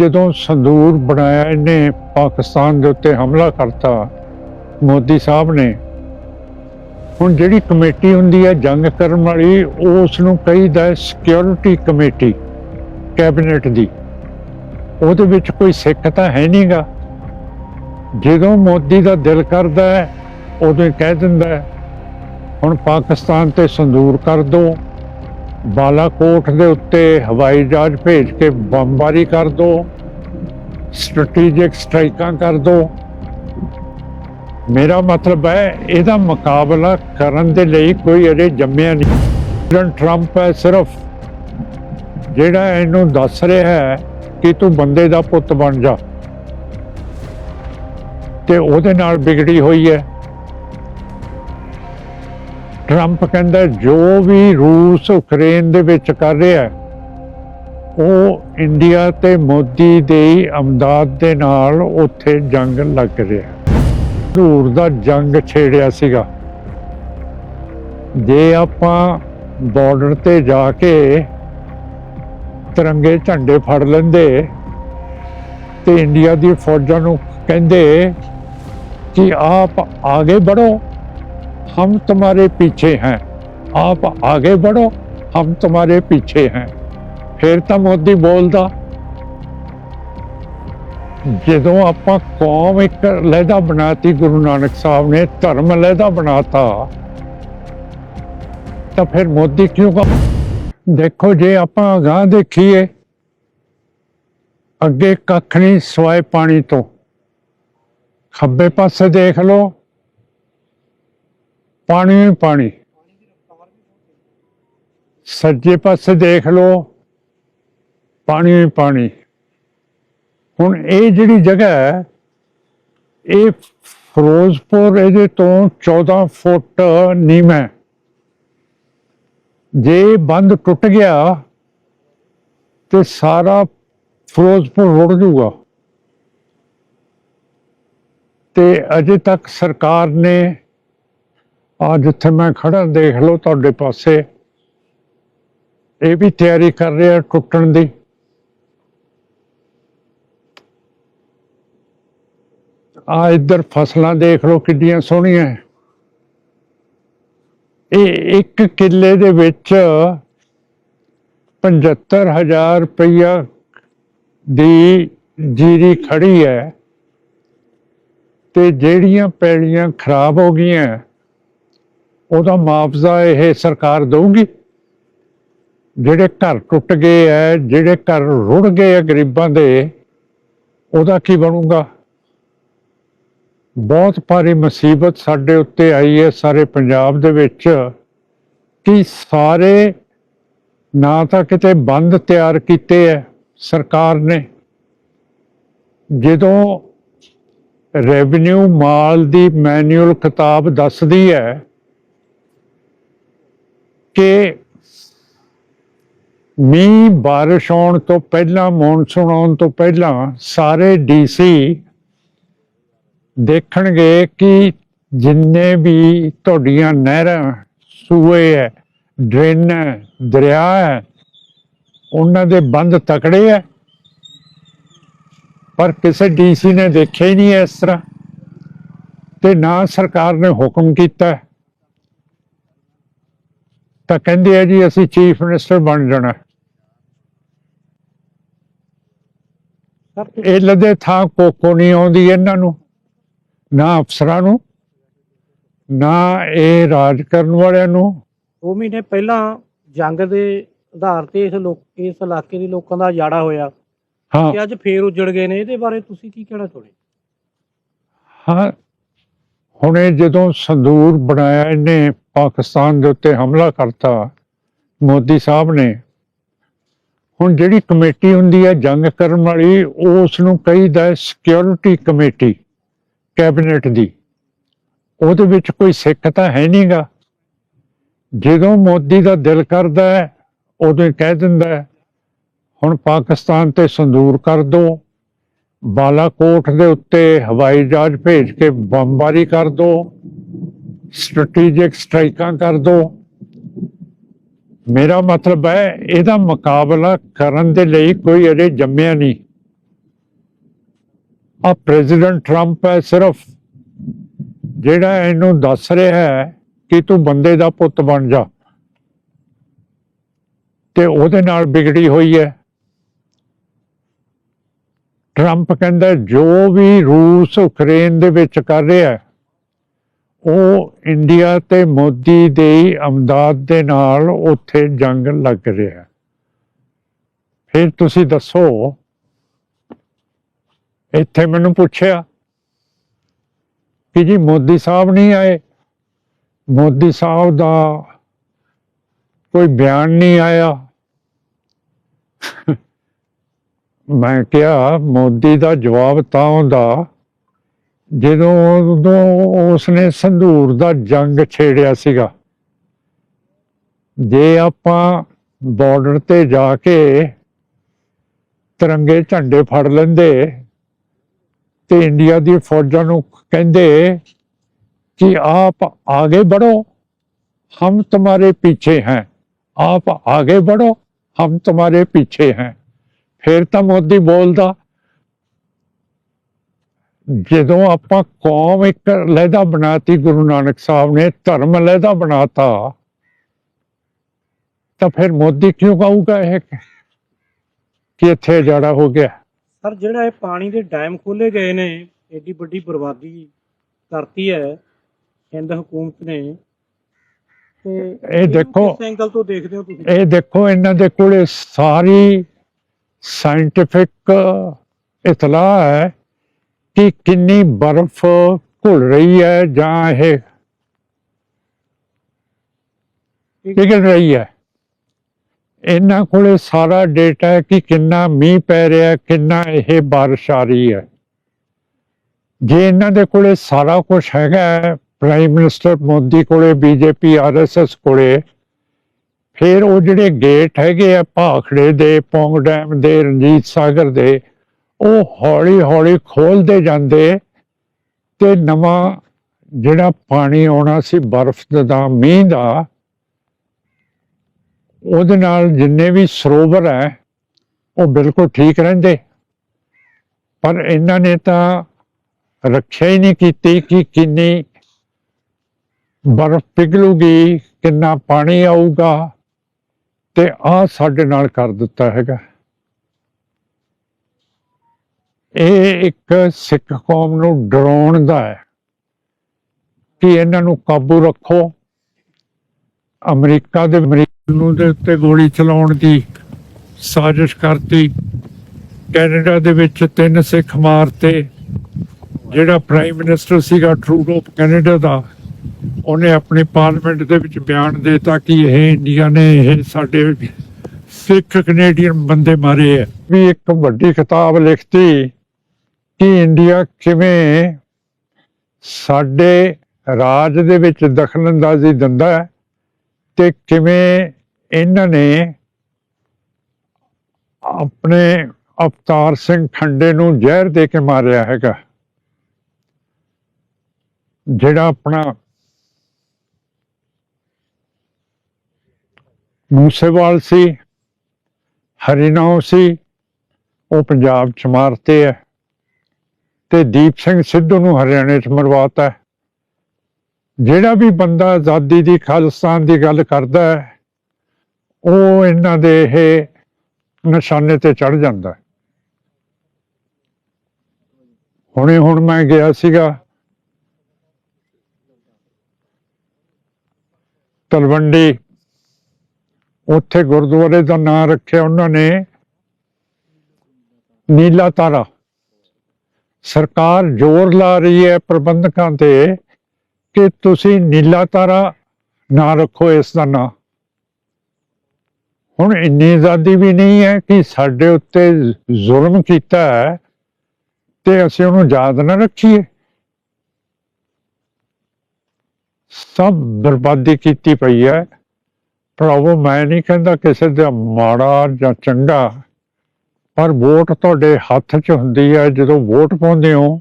ਜਦੋਂ ਸੰਦੂਰ ਬਣਾਇਆ, ਇਹਨੇ ਪਾਕਿਸਤਾਨ ਦੇ ਉੱਤੇ ਹਮਲਾ ਕਰਤਾ। ਮੋਦੀ ਸਾਹਿਬ ਨੇ। ਹੁਣ ਜਿਹੜੀ ਕਮੇਟੀ ਹੁੰਦੀ ਹੈ ਜੰਗ ਕਰਨ ਵਾਲੀ, ਉਸ ਨੂੰ ਕਹੀਦਾ ਹੈ ਸਿਕਿਉਰਿਟੀ ਕਮੇਟੀ, ਕੈਬਨਿਟ ਦੀ। ਉਹਦੇ ਵਿੱਚ ਕੋਈ ਸਿੱਖ ਤਾਂ ਹੈ ਨਹੀਂਗਾ ਜਦੋਂ ਮੋਦੀ ਦਾ ਦਿਲ ਕਰਦਾ ਹੈ, ਉਦੋਂ ਹੀ ਕਹਿ ਦਿੰਦਾ ਹੁਣ ਪਾਕਿਸਤਾਨ ਤੇ ਸੰਦੂਰ ਕਰ ਦੋ। ਬਾਲਾਕੋਟ ਦੇ ਉੱਤੇ ਹਵਾਈ ਜਹਾਜ਼ ਭੇਜ ਕੇ ਬੰਬਾਰੀ ਕਰ ਦੋ, ਸਟ੍ਰੈਟੇਜਿਕ ਸਟ੍ਰਾਈਕਾਂ ਕਰ ਦੋ। ਮੇਰਾ ਮਤਲਬ ਹੈ, ਇਹਦਾ ਮੁਕਾਬਲਾ ਕਰਨ ਦੇ ਲਈ ਕੋਈ ਅਜੇ ਜੰਮਿਆ ਨਹੀਂ। ਪ੍ਰੈਜ਼ੀਡੈਂਟ ਟਰੰਪ ਹੈ ਸਿਰਫ। ਜਿਹੜਾ ਇਹਨੂੰ ਦੱਸ ਰਿਹਾ ਹੈ ਕਿ ਤੂੰ ਬੰਦੇ ਦਾ ਪੁੱਤ ਬਣ ਜਾ। ਤੇ ਉਹਦੇ ਨਾਲ ਵਿਗੜੀ ਹੋਈ ਹੈ। ਟਰੰਪ ਕਹਿੰਦਾ ਜੋ ਵੀ ਰੂਸ ਯੂਕਰੇਨ ਦੇ ਵਿੱਚ ਕਰ ਰਿਹਾ ਹੈ, ਉਹ ਇੰਡੀਆ ਤੇ ਮੋਦੀ ਦੀ ਅਮਦਾਦ ਦੇ ਨਾਲ ਉੱਥੇ ਜੰਗ ਲੱਗ ਰਿਹਾ ਹੈ। ਧੂਰ ਦਾ ਜੰਗ ਛੇੜਿਆ ਸੀਗਾ। ਜੇ ਆਪਾਂ ਬਾਰਡਰ ਤੇ ਜਾ ਕੇ ਤਿਰੰਗੇ ਝੰਡੇ ਫੜ ਲੈਂਦੇ ਤੇ ਇੰਡੀਆ ਦੀ ਫੌਜਾਂ ਨੂੰ ਕਹਿੰਦੇ ਕਿ ਆਪ ਆਗੇ बढ़ो हम तुम्हारे पीछे हैं आप आगे बढ़ो हम तुम्हारे पीछे हैं ਫਿਰ ਤਾਂ ਮੋਦੀ ਬੋਲਦਾ ਜਦੋਂ ਆਪਾਂ ਕੌਮ ਇੱਕ ਲਹਿਦਾ ਬਣਾਤੀ ਗੁਰੂ ਨਾਨਕ ਸਾਹਿਬ ਨੇ ਧਰਮ ਲਹਿਦਾ ਬਣਾਤਾ ਤਾਂ ਫਿਰ ਮੋਦੀ ਕਿਉਂ ਕਹ ਦੇਖੋ ਜੇ ਆਪਾਂ ਅਗਾਂਹ ਦੇਖੀਏ ਅੱਗੇ ਕੱਖ ਨਹੀਂ ਸਵਾਏ ਪਾਣੀ ਤੋਂ ਖੱਬੇ ਪਾਸੇ ਦੇਖ ਲਓ ਪਾਣੀ ਪਾਣੀ। ਸੱਜੇ ਪਾਸੇ ਦੇਖ ਲਓ, ਪਾਣੀ ਹੀ ਪਾਣੀ। ਹੁਣ ਇਹ ਜਿਹੜੀ ਜਗ੍ਹਾ ਹੈ, ਇਹ ਫਿਰੋਜ਼ਪੁਰ ਇਹਦੇ ਤੋਂ 14 ਫੁੱਟ ਨੀਮ ਹੈ। ਜੇ ਬੰਦ ਟੁੱਟ ਗਿਆ ਤੇ ਸਾਰਾ ਫਿਰੋਜ਼ਪੁਰ ਰੁੜ ਜਾਊਗਾ। ਤੇ ਅਜੇ ਤੱਕ ਸਰਕਾਰ ਨੇ ਆ ਜਿੱਥੇ ਮੈਂ ਖੜਾ ਦੇਖ ਲਓ ਤੁਹਾਡੇ ਪਾਸੇ। ਇਹ ਵੀ ਤਿਆਰੀ ਕਰ ਰਿਹਾ ਟੁੱਟਣ ਦੀ। ਆ ਇੱਧਰ ਫਸਲਾਂ ਦੇਖ ਲਓ ਕਿੰਨੀਆਂ ਸੋਹਣੀਆਂ ਇਹ ਇੱਕ ਕਿੱਲੇ ਦੇ ਵਿੱਚ 75000 ਰੁਪਈਆ ਦੀ ਜੀਰੀ ਖੜੀ ਹੈ ਤੇ ਜਿਹੜੀਆਂ ਪੈੜੀਆਂ ਖਰਾਬ ਹੋ ਗਈਆਂ ਉਹਦਾ ਮੁਆਵਜ਼ਾ ਇਹ ਸਰਕਾਰ ਦਊਗੀ। ਜਿਹੜੇ ਘਰ ਟੁੱਟ ਗਏ ਐ, ਜਿਹੜੇ ਘਰ ਰੁੜ ਗਏ ਆ ਗਰੀਬਾਂ ਦੇ, ਉਹਦਾ ਕੀ ਬਣੂਗਾ? ਬਹੁਤ ਭਾਰੀ ਮੁਸੀਬਤ ਸਾਡੇ ਉੱਤੇ ਆਈ ਹੈ ਸਾਰੇ ਪੰਜਾਬ ਦੇ ਵਿੱਚ ਕਿ ਸਾਰੇ ਨਾ ਤਾਂ ਕਿਤੇ ਬੰਦ ਤਿਆਰ ਕੀਤੇ ਐ ਸਰਕਾਰ ਨੇ। ਜਦੋਂ ਰੈਵਨਿਊ ਮਾਲ ਦੀ ਮੈਨੂਅਲ ਕਿਤਾਬ ਦੱਸਦੀ ਹੈ ਕਿ ਮੀਂਹ ਬਾਰਿਸ਼ ਆਉਣ ਤੋਂ ਪਹਿਲਾਂ, ਮੌਨਸੂਨ ਆਉਣ ਤੋਂ ਪਹਿਲਾਂ ਸਾਰੇ ਡੀਸੀ ਦੇਖਣਗੇ ਕਿ ਜਿੰਨੇ ਵੀ ਤੁਹਾਡੀਆਂ ਨਹਿਰਾਂ, ਸੂਏ ਹੈ, ਡਰੇਨ ਦਰਿਆ ਹੈ, ਉਹਨਾਂ ਦੇ ਬੰਦ ਤਕੜੇ ਹੈ। ਪਰ ਕਿਸੇ ਡੀਸੀ ਨੇ ਦੇਖਿਆ ਹੀ ਨਹੀਂ ਇਸ ਤਰ੍ਹਾਂ ਤੇ ਨਾ ਸਰਕਾਰ ਨੇ ਹੁਕਮ ਕੀਤਾ। ਤਾਂ ਕਹਿੰਦੇ ਆ ਜੀ ਅਸੀਂ ਚੀਫ ਮਿਨਿਸਟਰ ਬਣ ਜਾਣਾ। ਇਹ ਲੱਦੇ ਥਾਂ ਕੋਕੋ ਨਹੀਂ ਆਉਂਦੀ ਇਹਨਾਂ ਨੂੰ ਨਾ ਅਫਸਰਾਂ ਨੂੰ ਨਾ ਇਹ ਰਾਜ ਕਰਨ ਵਾਲਿਆਂ ਨੂੰ। 2 ਮਹੀਨੇ ਪਹਿਲਾਂ ਜੰਗ ਦੇ ਆਧਾਰ ਤੇ ਇਸ ਲੋਕ ਇਸ ਇਲਾਕੇ ਦੇ ਲੋਕਾਂ ਦਾ ਜਾੜਾ ਹੋਇਆ। ਹਾਂ। ਤੇ ਅੱਜ ਫੇਰ ਉਜੜ ਗਏ ਨੇ। ਇਹਦੇ ਬਾਰੇ ਤੁਸੀਂ ਕੀ ਕਹਿਣਾ ਚਾਹੁੰਦੇ ਹਾਂ ਹੁਣੇ ਜਦੋਂ ਸੰਦੂਰ ਬਣਾਇਆ, ਇਹਨੇ ਪਾਕਿਸਤਾਨ ਦੇ ਉੱਤੇ ਹਮਲਾ ਕਰਤਾ, ਮੋਦੀ ਸਾਹਿਬ ਨੇ। ਹੁਣ ਜਿਹੜੀ ਕਮੇਟੀ ਹੁੰਦੀ ਹੈ, ਜੰਗ ਕਰਨ ਵਾਲੀ ਉਸ ਨੂੰ ਕਹੀਦਾ ਹੈ ਸਿਕਿਉਰਿਟੀ ਕਮੇਟੀ, ਕੈਬਨਿਟ ਦੀ। ਉਹਦੇ ਵਿੱਚ ਕੋਈ ਸਿੱਖ ਤਾਂ ਹੈ ਨਹੀਂਗਾ। ਜਦੋਂ ਮੋਦੀ ਦਾ ਦਿਲ ਕਰਦਾ ਹੈ, ਉਦੋਂ ਹੀ ਕਹਿ ਦਿੰਦਾ ਹੁਣ ਪਾਕਿਸਤਾਨ ਤੇ ਸੰਦੂਰ ਕਰ ਦੋ। ਬਾਲਾਕੋਟ ਦੇ ਉੱਤੇ ਹਵਾਈ ਜਹਾਜ਼ ਭੇਜ ਕੇ ਬੰਬਾਰੀ ਕਰ ਦੋ, ਸਟ੍ਰੈਟੇਜਿਕ ਸਟ੍ਰਾਈਕਾਂ ਕਰ ਦੋ। ਮੇਰਾ ਮਤਲਬ ਹੈ, ਇਹਦਾ ਮੁਕਾਬਲਾ ਕਰਨ ਦੇ ਲਈ ਕੋਈ ਅਜੇ ਜੰਮਿਆ ਨਹੀਂ। ਆ ਪ੍ਰੈਜ਼ੀਡੈਂਟ ਟਰੰਪ ਹੈ ਸਿਰਫ। ਜਿਹੜਾ ਇਹਨੂੰ ਦੱਸ ਰਿਹਾ ਹੈ ਕਿ ਤੂੰ ਬੰਦੇ ਦਾ ਪੁੱਤ ਬਣ ਜਾ। ਤੇ ਉਹਦੇ ਨਾਲ ਵਿਗੜੀ ਹੋਈ ਹੈ। ਟਰੰਪ ਕਹਿੰਦਾ ਜੋ ਵੀ ਰੂਸ ਯੂਕਰੇਨ ਦੇ ਵਿੱਚ ਕਰ ਰਿਹਾ ਉਹ ਇੰਡੀਆ ਤੇ ਮੋਦੀ ਦੇ ਅਮਦਾਦ ਦੇ ਨਾਲ ਉੱਥੇ ਜੰਗ ਲੱਗ ਰਿਹਾ ਫਿਰ ਤੁਸੀਂ ਦੱਸੋ, ਇੱਥੇ ਮੈਨੂੰ ਪੁੱਛਿਆ ਕਿ ਜੀ ਮੋਦੀ ਸਾਹਿਬ ਨਹੀਂ ਆਏ? ਮੋਦੀ ਸਾਹਿਬ ਦਾ ਕੋਈ ਬਿਆਨ ਨਹੀਂ ਆਇਆ? ਮੈਂ ਕਿਹਾ, ਮੋਦੀ ਦਾ ਜਵਾਬ ਤਾਂ ਆਉਂਦਾ, ਜਦੋਂ ਉਦੋਂ ਉਸਨੇ ਸੰਧੂਰ ਦਾ ਜੰਗ ਛੇੜਿਆ ਸੀਗਾ। ਜੇ ਆਪਾਂ ਬਾਰਡਰ ਤੇ ਜਾ ਕੇ ਤਿਰੰਗੇ ਝੰਡੇ ਫੜ ਲੈਂਦੇ ਤੇ ਇੰਡੀਆ ਦੀ ਫੌਜਾਂ ਨੂੰ ਕਹਿੰਦੇ ਕਿ ਆਪ ਆਗੇ ਬੜੋ ਹਮ ਤੁਹਾਡੇ ਪਿੱਛੇ ਹੈ। ਆਪ ਆਗੇ ਬੜੋ ਹਮ ਤੁਹਾਡੇ ਪਿੱਛੇ ਹੈ। ਫਿਰ ਤਾਂ ਮੋਦੀ ਬੋਲਦਾ ਜਦੋਂ ਆਪਾਂ ਕੌਮ ਇੱਕ ਲਹਿਦਾ ਬਣਾਤੀ ਗੁਰੂ ਨਾਨਕ ਸਾਹਿਬ ਨੇ ਧਰਮ ਲਹਿਦਾ ਬਣਾਤਾ ਤਾਂ ਫਿਰ ਮੋਦੀ ਕਿਉਂ ਕਹੂਗਾ ਇਹ ਕਿ ਇੱਥੇ ਜੜਾ ਹੋ ਗਿਆ? ਸਰ ਜਿਹੜਾ ਇਹ ਪਾਣੀ ਦੇ ਡੈਮ ਖੋਲੇ ਗਏ ਨੇ ਏਡੀ ਵੱਡੀ ਬਰਬਾਦੀ ਕਰਤੀ ਹੈ ਹਿੰਦ ਹਕੂਮਤ ਨੇ। ਤੇ ਇਹ ਦੇਖੋ- ਐਂਗਲ ਤੋਂ ਦੇਖਦੇ ਹੋ ਤੁਸੀਂ? ਇਹ ਦੇਖੋ ਇਹਨਾਂ ਦੇ ਕੋਲੇ ਸਾਰੀ ਸਾਇੰਟਿਫਿਕ ਇਤਲਾਹ ਹੈ ਕਿ ਕਿੰਨੀ ਬਰਫ਼ ਘੁਲ ਰਹੀ ਹੈ ਜਾਂ ਇਹ ਪਿਘਲ ਰਹੀ ਹੈ? ਇਹਨਾਂ ਕੋਲੇ ਸਾਰਾ ਡੇਟਾ ਹੈ ਕਿ ਕਿੰਨਾ ਮੀਂਹ ਪੈ ਰਿਹਾ ਕਿੰਨਾ ਇਹ ਬਾਰਿਸ਼ ਆ ਰਹੀ ਹੈ। ਜੇ ਇਹਨਾਂ ਦੇ ਕੋਲੇ ਸਾਰਾ ਕੁਝ ਹੈਗਾ ਹੈ ਪ੍ਰਾਈਮ ਮਿਨਿਸਟਰ ਮੋਦੀ ਕੋਲੇ ਬੀਜੇਪੀ ਆਰਐਸਐਸ ਕੋਲੇ ਫਿਰ ਉਹ ਜਿਹੜੇ ਗੇਟ ਹੈਗੇ ਆ ਭਾਖੜੇ ਦੇ, ਪੌਂਗ ਡੈਮ ਦੇ, ਰਣਜੀਤ ਸਾਗਰ ਦੇ, ਉਹ ਹੌਲੀ ਹੌਲੀ ਖੋਲਦੇ ਜਾਂਦੇ ਤੇ ਨਵਾਂ ਜਿਹੜਾ ਪਾਣੀ ਆਉਣਾ ਸੀ ਬਰਫ਼ ਦਾ ਮੀਂਹ ਦਾ, ਉਹਦੇ ਨਾਲ ਜਿੰਨੇ ਵੀ ਸਰੋਵਰ ਹੈ, ਉਹ ਬਿਲਕੁਲ ਠੀਕ ਰਹਿੰਦੇ। ਪਰ ਇਹਨਾਂ ਨੇ ਤਾਂ ਰੱਖਿਆ ਹੀ ਨਹੀਂ ਕੀਤੀ ਕਿ ਕਿੰਨੀ ਬਰਫ਼ ਪਿਘਲੂਗੀ, ਕਿੰਨਾ ਪਾਣੀ ਆਊਗਾ। ਤੇ ਆ ਸਾਡੇ ਨਾਲ ਕਰ ਦਿੱਤਾ ਹੈਗਾ। ਇਹ ਇੱਕ ਸਿੱਖ ਕੌਮ ਨੂੰ ਡਰਾਉਣ ਦਾ ਹੈ ਕਿ ਇਹਨਾਂ ਨੂੰ ਕਾਬੂ ਰੱਖੋ। ਅਮਰੀਕਾ ਦੇ ਅਮਰੀਕਾ ਨੂੰ ਦੇ ਉੱਤੇ ਗੋਲੀ ਚਲਾਉਣ ਦੀ ਸਾਜ਼ਿਸ਼ ਕਰਤੀ। ਕੈਨੇਡਾ ਦੇ ਵਿੱਚ ਤਿੰਨ ਸਿੱਖ ਮਾਰਤੇ। ਜਿਹੜਾ ਪ੍ਰਾਈਮ ਮਿਨਿਸਟਰ ਸੀਗਾ ਟਰੂਡੋ ਕੈਨੇਡਾ ਦਾ। ਉਹਨੇ ਆਪਣੇ ਪਾਰਲੀਮੈਂਟ ਦੇ ਵਿੱਚ ਬਿਆਨ ਦਿੱਤਾ ਕਿ ਇਹ ਇੰਡੀਆ ਨੇ ਇਹ ਸਾਡੇ ਸਿੱਖ ਕੈਨੇਡੀਅਨ ਬੰਦੇ ਮਾਰੇ ਹੈ ਵੀ ਇੱਕ ਵੱਡੀ ਕਿਤਾਬ ਲਿਖਤੀ ਕਿ ਇੰਡੀਆ ਕਿਵੇਂ ਸਾਡੇ ਰਾਜ ਦੇ ਵਿੱਚ ਦਖਲਅੰਦਾਜ਼ੀ ਦਿੰਦਾ ਹੈ ਤੇ ਕਿਵੇਂ ਇਹਨਾਂ ਨੇ ਆਪਣੇ ਅਵਤਾਰ ਸਿੰਘ ਖੰਡੇ ਨੂੰ ਜ਼ਹਿਰ ਦੇ ਕੇ ਮਾਰਿਆ ਹੈਗਾ। ਜਿਹੜਾ ਆਪਣਾ ਮੂਸੇਵਾਲ ਸੀ ਹਰੀਨਾਉ ਸੀ, ਉਹ ਪੰਜਾਬ ਚ ਮਾਰਤੇ ਹੈ ਤੇ ਦੀਪ ਸਿੰਘ ਸਿੱਧੂ ਨੂੰ ਹਰਿਆਣੇ ਚ ਮਰਵਾਤਾ ਜਿਹੜਾ ਵੀ ਬੰਦਾ ਆਜ਼ਾਦੀ ਦੀ ਖਾਲਿਸਤਾਨ ਦੀ ਗੱਲ ਕਰਦਾ ਹੈ ਉਹ ਇਹਨਾਂ ਦੇ ਇਹ ਨਿਸ਼ਾਨੇ ਤੇ ਚੜ ਜਾਂਦਾ ਹੁਣੇ ਹੁਣ ਮੈਂ ਗਿਆ ਸੀਗਾ ਤਲਵੰਡੀ ਉੱਥੇ ਗੁਰਦੁਆਰੇ ਦਾ ਨਾਂ ਰੱਖਿਆ ਉਹਨਾਂ ਨੇ। ਨੀਲਾ ਤਾਰਾ। ਸਰਕਾਰ ਜ਼ੋਰ ਲਾ ਰਹੀ ਹੈ ਪ੍ਰਬੰਧਕਾਂ ਤੇ ਕਿ ਤੁਸੀਂ ਨੀਲਾ ਤਾਰਾ ਨਾ ਰੱਖੋ ਇਸ ਦਾ ਨਾਂ। ਹੁਣ ਇੰਨੀ ਆਜ਼ਾਦੀ ਵੀ ਨਹੀਂ ਹੈ ਕਿ ਸਾਡੇ ਉੱਤੇ ਜ਼ੁਲਮ ਕੀਤਾ ਹੈ ਤੇ ਅਸੀਂ ਉਹਨੂੰ ਯਾਦ ਨਾ ਰੱਖੀਏ। ਸਭ ਬਰਬਾਦੀ ਕੀਤੀ ਪਈ ਹੈ। ਭਰਾਵੋ, ਮੈਂ ਨਹੀਂ ਕਹਿੰਦਾ ਕਿਸੇ ਦਾ ਮਾੜਾ ਜਾਂ ਚੰਗਾ, ਪਰ ਵੋਟ ਤੁਹਾਡੇ ਹੱਥ 'ਚ ਹੁੰਦੀ ਹੈ, ਜਦੋਂ ਵੋਟ ਪਾਉਂਦੇ ਹੋ,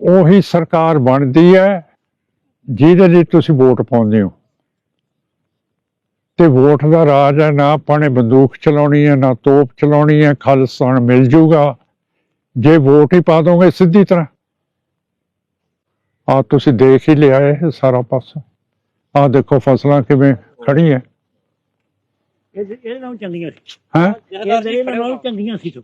ਉਹੀ ਸਰਕਾਰ ਬਣਦੀ ਹੈ ਜਿਹਦੇ ਲਈ ਤੁਸੀਂ ਵੋਟ ਪਾਉਂਦੇ ਹੋ। ਤੇ ਵੋਟ ਦਾ ਰਾਜ ਹੈ, ਨਾ ਆਪਾਂ ਨੇ ਬੰਦੂਕ ਚਲਾਉਣੀ ਹੈ, ਨਾ ਤੋਪ ਚਲਾਉਣੀ ਹੈ, ਖਾਲਿਸਤਾਨ ਮਿਲ ਜੂਗਾ ਜੇ ਵੋਟ ਹੀ ਪਾ ਦੋਗੇ ਸਿੱਧੀ ਤਰ੍ਹਾਂ ਆ ਤੁਸੀਂ ਦੇਖ ਹੀ ਲਿਆ ਇਹ ਸਾਰਾ ਪਾਸਾ। ਆ ਦੇਖੋ ਫਸਲਾਂ ਕਿਵੇਂ ਖੜੀਆਂ ਇਹ ਇਹਦੇ ਨਾਲੋਂ ਚੰਗੀਆਂ ਸੀ। ਹੈ? ਇਹ ਨਾਲੋਂ ਚੰਗੀਆਂ ਸੀ ਸਗੋਂ।